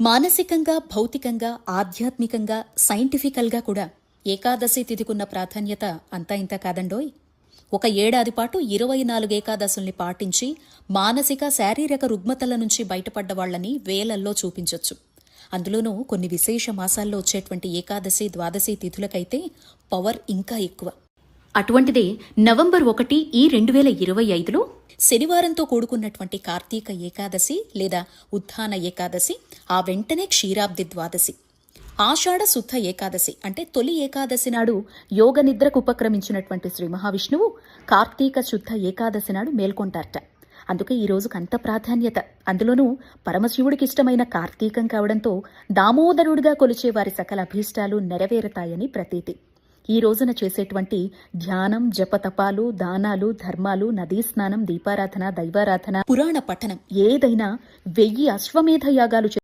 మానసికంగా భౌతికంగా ఆధ్యాత్మికంగా సైంటిఫికల్గా కూడా ఏకాదశి తిథికున్న ప్రాధాన్యత అంతా ఇంత కాదండోయ్. ఒక ఏడాది పాటు ఇరవై నాలుగు ఏకాదశుల్ని పాటించి మానసిక శారీరక రుగ్మతల నుంచి బయటపడ్డ వాళ్ళని వేలల్లో చూపించొచ్చు. అందులోనూ కొన్ని విశేష మాసాల్లో వచ్చేటువంటి ఏకాదశి ద్వాదశి తిథులకైతే పవర్ ఇంకా ఎక్కువ. అటువంటిదే నవంబర్ ఒకటి ఈ రెండు వేల ఇరవై ఐదులో శనివారంతో కూడుకున్నటువంటి కార్తీక ఏకాదశి లేదా ఉత్థాన ఏకాదశి ఆ వెంటనే క్షీరాబ్ది ద్వాదశి. ఆషాఢ శుద్ధ ఏకాదశి అంటే తొలి ఏకాదశి నాడు యోగ నిద్రకు ఉపక్రమించినటువంటి శ్రీ మహావిష్ణువు కార్తీక శుద్ధ ఏకాదశి నాడు మేల్కొంటారట. అందుకే ఈ రోజుకు అంత ప్రాధాన్యత. అందులోనూ పరమశివుడికి ఇష్టమైన కార్తీకం కావడంతో దామోదరుడిగా కొలిచే వారి సకల అభీష్టాలు నెరవేరతాయని ప్రతీతి. ఈ రోజున చేసేటువంటి ధ్యానం జపతపాలు దానాలు ధర్మాలు నదీ స్నానం దీపారాధన దైవారాధన పురాణ పఠనం ఏదైనా వెయ్యి అశ్వమేధ యాగాలు